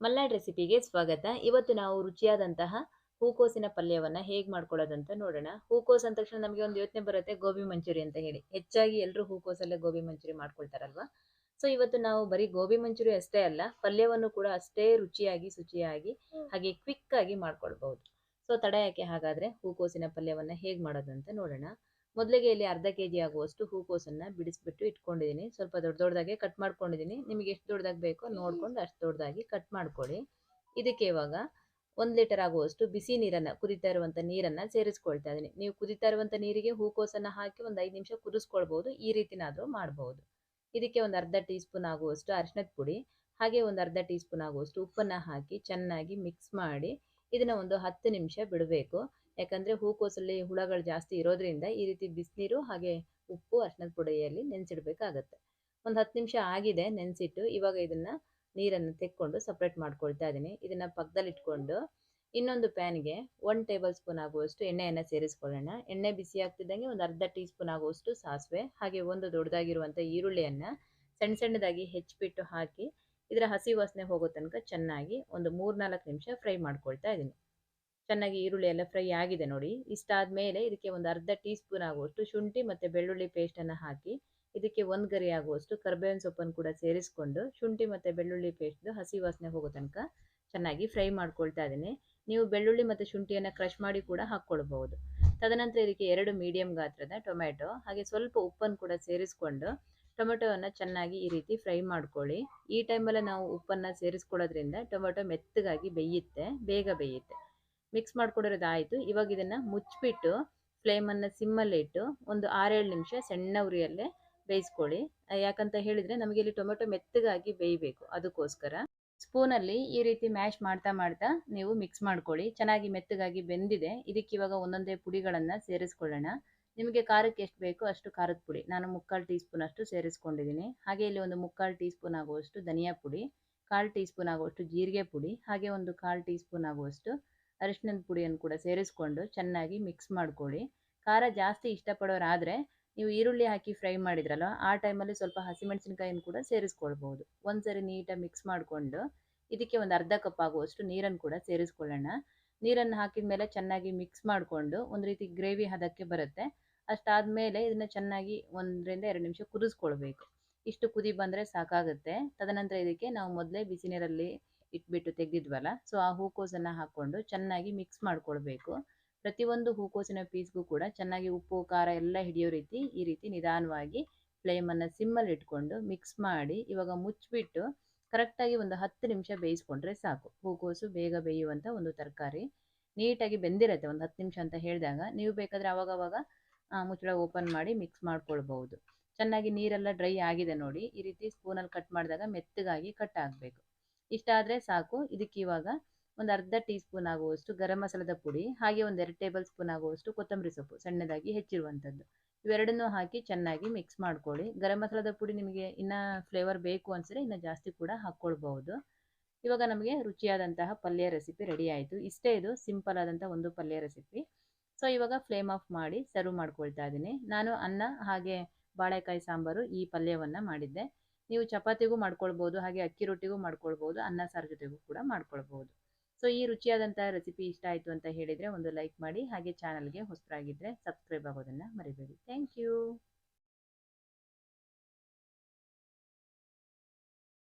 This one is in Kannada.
ಮಲ್ನಾಡ್ ರೆಸಿಪಿಗೆ ಸ್ವಾಗತ. ಇವತ್ತು ನಾವು ರುಚಿಯಾದಂತಹ ಹೂಕೋಸಿನ ಪಲ್ಯವನ್ನ ಹೇಗೆ ಮಾಡ್ಕೊಳ್ಳೋದಂತ ನೋಡೋಣ. ಹೂಕೋಸ್ ಅಂದ ತಕ್ಷಣ ನಮಗೆ ಒಂದು ಯೋಚನೆ ಬರುತ್ತೆ ಗೋಬಿ ಮಂಚೂರಿ ಅಂತ ಹೇಳಿ. ಹೆಚ್ಚಾಗಿ ಎಲ್ಲರೂ ಹೂಕೋಸಲ್ಲೇ ಗೋಬಿ ಮಂಚೂರಿ ಮಾಡ್ಕೊಳ್ತಾರಲ್ವಾ? ಸೊ ಇವತ್ತು ನಾವು ಬರೀ ಗೋಬಿ ಮಂಚೂರಿ ಅಷ್ಟೇ ಅಲ್ಲ ಪಲ್ಯವನ್ನು ಕೂಡ ಅಷ್ಟೇ ರುಚಿಯಾಗಿ ಶುಚಿಯಾಗಿ ಹಾಗೆ ಕ್ವಿಕ್ ಆಗಿ ಮಾಡ್ಕೊಳ್ಬಹುದು. ಸೊ ತಡ ಯಾಕೆ ಹಾಗಾದ್ರೆ ಹೂಕೋಸಿನ ಪಲ್ಯವನ್ನ ಹೇಗೆ ಮಾಡೋದಂತ ನೋಡೋಣ. ಮೊದಲಿಗೆ ಇಲ್ಲಿ ಅರ್ಧ ಕೆ ಜಿ ಆಗುವಷ್ಟು ಹೂಕೋಸನ್ನು ಬಿಡಿಸ್ಬಿಟ್ಟು ಇಟ್ಕೊಂಡಿದ್ದೀನಿ ಸ್ವಲ್ಪ ದೊಡ್ಡ ದೊಡ್ಡದಾಗೆ ಕಟ್ ಮಾಡ್ಕೊಂಡಿದ್ದೀನಿ ನಿಮಗೆ ಎಷ್ಟು ದೊಡ್ಡದಾಗಿ ಬೇಕೋ ನೋಡ್ಕೊಂಡು ಅಷ್ಟು ದೊಡ್ಡದಾಗಿ ಕಟ್ ಮಾಡ್ಕೊಳ್ಳಿ. ಇದಕ್ಕೆ ಇವಾಗ ಒಂದು ಲೀಟರ್ ಆಗುವಷ್ಟು ಬಿಸಿ ನೀರನ್ನು ಕುದಿತಾ ಇರುವಂಥ ನೀರನ್ನು ಸೇರಿಸ್ಕೊಳ್ತಾ ಇದ್ದೀನಿ ನೀವು ಕುದಿತಾ ಇರುವಂಥ ನೀರಿಗೆ ಹೂಕೋಸನ್ನು ಹಾಕಿ ಒಂದು ಐದು ನಿಮಿಷ ಕುದಿಸ್ಕೊಳ್ಬೋದು. ಈ ರೀತಿನಾದರೂ ಮಾಡ್ಬೋದು. ಇದಕ್ಕೆ ಒಂದು ಅರ್ಧ ಟೀ ಸ್ಪೂನ್ ಆಗುವಷ್ಟು ಅರಿಶಿನದ ಪುಡಿ ಹಾಗೆ ಒಂದು ಅರ್ಧ ಟೀ ಸ್ಪೂನ್ ಆಗುವಷ್ಟು ಉಪ್ಪನ್ನು ಹಾಕಿ ಚೆನ್ನಾಗಿ ಮಿಕ್ಸ್ ಮಾಡಿ ಇದನ್ನು ಒಂದು ಹತ್ತು ನಿಮಿಷ ಬಿಡಬೇಕು. ಯಾಕಂದ್ರೆ ಹೂಕೋಸಲ್ಲಿ ಹುಳಗಳು ಜಾಸ್ತಿ ಇರೋದ್ರಿಂದ ಈ ರೀತಿ ಬಿಸಿನೀರು ಹಾಗೆ ಉಪ್ಪು, ಅರ್ಶಿನದ ಪುಡಿಯಲ್ಲಿ ನೆನೆಸಿಡ್ಬೇಕಾಗತ್ತೆ. ಒಂದು ಹತ್ತು ನಿಮಿಷ ಆಗಿದೆ ನೆನೆಸಿಟ್ಟು ಇವಾಗ ಇದನ್ನ ನೀರನ್ನು ತೆಕ್ಕೊಂಡು ಸಪ್ರೇಟ್ ಮಾಡ್ಕೊಳ್ತಾ ಇದ್ದೀನಿ. ಇದನ್ನ ಪಕ್ಕದಲ್ಲಿ ಇಟ್ಕೊಂಡು ಇನ್ನೊಂದು ಪ್ಯಾನ್ಗೆ ಒನ್ ಟೇಬಲ್ ಸ್ಪೂನ್ ಆಗುವಷ್ಟು ಎಣ್ಣೆಯನ್ನು ಸೇರಿಸ್ಕೊಳ್ಳೋಣ. ಎಣ್ಣೆ ಬಿಸಿ ಆಗ್ತಿದ್ದಂಗೆ ಒಂದು ಅರ್ಧ ಟೀ ಸ್ಪೂನ್ ಆಗುವಷ್ಟು ಸಾಸಿವೆ, ಹಾಗೆ ಒಂದು ದೊಡ್ಡದಾಗಿರುವಂಥ ಈರುಳ್ಳಿಯನ್ನು ಸಣ್ಣ ಸಣ್ಣದಾಗಿ ಹೆಚ್ಚಿಬಿಟ್ಟು ಹಾಕಿ, ಇದರ ಹಸಿ ವಾಸನೆ ಹೋಗೋ ತನಕ ಚೆನ್ನಾಗಿ ಒಂದು ಮೂರ್ನಾಲ್ಕು ನಿಮಿಷ ಫ್ರೈ ಮಾಡ್ಕೊಳ್ತಾ ಇದ್ದೀನಿ. ಚೆನ್ನಾಗಿ ಈರುಳ್ಳಿ ಎಲ್ಲ ಫ್ರೈ ಆಗಿದೆ ನೋಡಿ. ಇಷ್ಟಾದ ಮೇಲೆ ಇದಕ್ಕೆ ಒಂದು ಅರ್ಧ ಟೀ ಸ್ಪೂನ್ ಆಗುವಷ್ಟು ಶುಂಠಿ ಮತ್ತು ಬೆಳ್ಳುಳ್ಳಿ ಪೇಸ್ಟನ್ನು ಹಾಕಿ, ಇದಕ್ಕೆ ಒಂದು ಗರಿ ಆಗುವಷ್ಟು ಕರ್ಬೇವಿನ ಸೊಪ್ಪನ್ನು ಕೂಡ ಸೇರಿಸ್ಕೊಂಡು ಶುಂಠಿ ಮತ್ತು ಬೆಳ್ಳುಳ್ಳಿ ಪೇಸ್ಟ್ದು ಹಸಿ ವಾಸನೆ ಹೋಗೋ ತನಕ ಚೆನ್ನಾಗಿ ಫ್ರೈ ಮಾಡ್ಕೊಳ್ತಾ ಇದ್ದೀನಿ. ನೀವು ಬೆಳ್ಳುಳ್ಳಿ ಮತ್ತು ಶುಂಠಿಯನ್ನು ಕ್ರಷ್ ಮಾಡಿ ಕೂಡ ಹಾಕ್ಕೊಳ್ಬಹುದು. ತದನಂತರ ಇದಕ್ಕೆ ಎರಡು ಮೀಡಿಯಂ ಗಾತ್ರದ ಟೊಮ್ಯಾಟೊ, ಹಾಗೆ ಸ್ವಲ್ಪ ಉಪ್ಪನ್ನು ಕೂಡ ಸೇರಿಸ್ಕೊಂಡು ಟೊಮೆಟೊವನ್ನು ಚೆನ್ನಾಗಿ ಈ ರೀತಿ ಫ್ರೈ ಮಾಡ್ಕೊಳ್ಳಿ. ಈ ಟೈಮಲ್ಲಿ ನಾವು ಉಪ್ಪನ್ನು ಸೇರಿಸ್ಕೊಳ್ಳೋದ್ರಿಂದ ಟೊಮೆಟೊ ಮೆತ್ತಗಾಗಿ ಬೇಯುತ್ತೆ, ಬೇಗ ಬೇಯುತ್ತೆ. ಮಿಕ್ಸ್ ಮಾಡ್ಕೊಂಡಿರೋದಾಯಿತು ಇವಾಗ ಇದನ್ನು ಮುಚ್ಚಿಬಿಟ್ಟು ಫ್ಲೇಮನ್ನು ಸಿಮ್ಮಲ್ಲಿ ಇಟ್ಟು ಒಂದು ಆರೇಳು ನಿಮಿಷ ಸಣ್ಣ ಉರಿಯಲ್ಲೇ ಬೇಯಿಸ್ಕೊಳ್ಳಿ. ಯಾಕಂತ ಹೇಳಿದರೆ ನಮಗೆ ಇಲ್ಲಿ ಟೊಮೆಟೊ ಮೆತ್ತಗಾಗಿ ಬೇಯಬೇಕು. ಅದಕ್ಕೋಸ್ಕರ ಸ್ಪೂನಲ್ಲಿ ಈ ರೀತಿ ಮ್ಯಾಶ್ ಮಾಡ್ತಾ ಮಾಡ್ತಾ ನೀವು ಮಿಕ್ಸ್ ಮಾಡ್ಕೊಳ್ಳಿ. ಚೆನ್ನಾಗಿ ಮೆತ್ತಗಾಗಿ ಬೆಂದಿದೆ. ಇದಕ್ಕೆ ಇವಾಗ ಒಂದೊಂದೇ ಪುಡಿಗಳನ್ನು ಸೇರಿಸ್ಕೊಳ್ಳೋಣ. ನಿಮಗೆ ಖಾರಕ್ಕೆ ಎಷ್ಟು ಬೇಕೋ ಅಷ್ಟು ಖಾರದ ಪುಡಿ. ನಾನು ಮುಕ್ಕಾಲು ಟೀ ಸ್ಪೂನ್ ಅಷ್ಟು ಸೇರಿಸ್ಕೊಂಡಿದ್ದೀನಿ. ಹಾಗೆ ಇಲ್ಲಿ ಒಂದು ಮುಕ್ಕಾಲು ಟೀ ಸ್ಪೂನ್ ಆಗುವಷ್ಟು ಧನಿಯಾ ಪುಡಿ, ಕಾಲು ಟೀ ಸ್ಪೂನ್ ಆಗುವಷ್ಟು ಜೀರಿಗೆ ಪುಡಿ, ಹಾಗೆ ಒಂದು ಕಾಲು ಟೀ ಸ್ಪೂನ್ ಆಗುವಷ್ಟು ಅರಿಶಿನದ ಪುಡಿಯನ್ನು ಕೂಡ ಸೇರಿಸ್ಕೊಂಡು ಚೆನ್ನಾಗಿ ಮಿಕ್ಸ್ ಮಾಡ್ಕೊಳ್ಳಿ. ಖಾರ ಜಾಸ್ತಿ ಇಷ್ಟಪಡೋರಾದರೆ ನೀವು ಈರುಳ್ಳಿ ಹಾಕಿ ಫ್ರೈ ಮಾಡಿದ್ರಲ್ಲ, ಆ ಟೈಮಲ್ಲಿ ಸ್ವಲ್ಪ ಹಸಿಮೆಣಸಿನಕಾಯಿನ ಕೂಡ ಸೇರಿಸ್ಕೊಳ್ಬೋದು. ಒಂದ್ಸರಿ ನೀಟಾಗಿ ಮಿಕ್ಸ್ ಮಾಡಿಕೊಂಡು ಇದಕ್ಕೆ ಒಂದು ಅರ್ಧ ಕಪ್ ಆಗುವಷ್ಟು ನೀರನ್ನು ಕೂಡ ಸೇರಿಸ್ಕೊಳ್ಳೋಣ. ನೀರನ್ನು ಹಾಕಿದ ಮೇಲೆ ಚೆನ್ನಾಗಿ ಮಿಕ್ಸ್ ಮಾಡಿಕೊಂಡು ಒಂದು ರೀತಿ ಗ್ರೇವಿ ಹದಕ್ಕೆ ಬರುತ್ತೆ. ಅಷ್ಟಾದಮೇಲೆ ಇದನ್ನು ಚೆನ್ನಾಗಿ ಒಂದರಿಂದ ಎರಡು ನಿಮಿಷ ಕುದಿಸ್ಕೊಳ್ಬೇಕು. ಇಷ್ಟು ಕುದಿ ಬಂದರೆ ಸಾಕಾಗುತ್ತೆ. ತದನಂತರ ಇದಕ್ಕೆ ನಾವು ಮೊದಲೇ ಬಿಸಿ ನೀರಲ್ಲಿ ಇಟ್ಬಿಟ್ಟು ತೆಗೆದಿದ್ವಲ್ಲ ಸೊ ಆ ಹೂಕೋಸನ್ನು ಹಾಕ್ಕೊಂಡು ಚೆನ್ನಾಗಿ ಮಿಕ್ಸ್ ಮಾಡ್ಕೊಳ್ಬೇಕು. ಪ್ರತಿಯೊಂದು ಹೂಕೋಸಿನ ಪೀಸ್ಗೂ ಕೂಡ ಚೆನ್ನಾಗಿ ಉಪ್ಪು, ಖಾರ ಎಲ್ಲ ಹಿಡಿಯೋ ರೀತಿ, ಈ ರೀತಿ ನಿಧಾನವಾಗಿ ಫ್ಲೇಮನ್ನು ಸಿಮ್ಮಲ್ಲಿ ಇಟ್ಕೊಂಡು ಮಿಕ್ಸ್ ಮಾಡಿ ಇವಾಗ ಮುಚ್ಚಿಬಿಟ್ಟು ಕರೆಕ್ಟಾಗಿ ಒಂದು ಹತ್ತು ನಿಮಿಷ ಬೇಯಿಸ್ಕೊಂಡ್ರೆ ಸಾಕು. ಹೂಕೋಸು ಬೇಗ ಬೇಯುವಂಥ ಒಂದು ತರಕಾರಿ ನೀಟಾಗಿ ಬೆಂದಿರತ್ತೆ, ಒಂದು ಹತ್ತು ನಿಮಿಷ ಅಂತ ಹೇಳಿದಾಗ. ನೀವು ಬೇಕಾದರೆ ಅವಾಗವಾಗ ಮುಚ್ಚಳ ಓಪನ್ ಮಾಡಿ ಮಿಕ್ಸ್ ಮಾಡ್ಕೊಳ್ಬಹುದು. ಚೆನ್ನಾಗಿ ನೀರೆಲ್ಲ ಡ್ರೈ ಆಗಿದೆ ನೋಡಿ, ಈ ರೀತಿ ಸ್ಪೂನಲ್ಲಿ ಕಟ್ ಮಾಡಿದಾಗ ಮೆತ್ತಗಾಗಿ ಕಟ್ ಆಗಬೇಕು. ಇಷ್ಟ ಆದರೆ ಸಾಕು. ಇದಕ್ಕೆ ಇವಾಗ ಒಂದು ಅರ್ಧ ಟೀ ಸ್ಪೂನ್ ಆಗುವಷ್ಟು ಗರಂ ಮಸಾಲದ ಪುಡಿ, ಹಾಗೆ ಒಂದು ಎರಡು ಟೇಬಲ್ ಸ್ಪೂನ್ ಆಗುವಷ್ಟು ಕೊತ್ತಂಬರಿ ಸೊಪ್ಪು, ಸಣ್ಣದಾಗಿ ಹೆಚ್ಚಿರುವಂಥದ್ದು ಇವೆರಡನ್ನೂ ಹಾಕಿ ಚೆನ್ನಾಗಿ ಮಿಕ್ಸ್ ಮಾಡ್ಕೊಳ್ಳಿ. ಗರಂ ಮಸಾಲದ ಪುಡಿ ನಿಮಗೆ ಇನ್ನೂ ಫ್ಲೇವರ್ ಬೇಕು ಅನ್ಸಿದ್ರೆ ಇನ್ನು ಜಾಸ್ತಿ ಕೂಡ ಹಾಕ್ಕೊಳ್ಬಹುದು. ಇವಾಗ ನಮಗೆ ರುಚಿಯಾದಂತಹ ಪಲ್ಯ ರೆಸಿಪಿ ರೆಡಿ ಆಯಿತು. ಇಷ್ಟೇ ಇದು ಸಿಂಪಲ್ ಆದಂಥ ಒಂದು ಪಲ್ಯ ರೆಸಿಪಿ ಸೊ ಇವಾಗ ಫ್ಲೇಮ್ ಆಫ್ ಮಾಡಿ ಸರ್ವ್ ಮಾಡ್ಕೊಳ್ತಾ ಇದ್ದೀನಿ. ನಾನು ಅನ್ನ, ಹಾಗೆ ಬಾಳೆಕಾಯಿ ಸಾಂಬಾರು ಈ ಪಲ್ಯವನ್ನು ಮಾಡಿದ್ದೆ. ನೀವು ಚಪಾತಿಗೂ ಮಾಡ್ಕೊಳ್ಬೋದು, ಹಾಗೆ ಅಕ್ಕಿ ರೊಟ್ಟಿಗೂ ಮಾಡ್ಕೊಳ್ಬೋದು, ಅನ್ನ ಸಾರು ಜೊತೆಗೂ ಕೂಡ ಮಾಡ್ಕೊಳ್ಬೋದು. ಸೊ ಈ ರುಚಿಯಾದಂತಹ ರೆಸಿಪಿ ಇಷ್ಟ ಆಯಿತು ಅಂತ ಹೇಳಿದರೆ ಒಂದು ಲೈಕ್ ಮಾಡಿ, ಹಾಗೆ ಚಾನಲ್ಗೆ ಹೊಸರಾಗಿದ್ದರೆ ಸಬ್ಸ್ಕ್ರೈಬ್ ಆಗೋದನ್ನು ಮರಿಬೇಡಿ. Thank you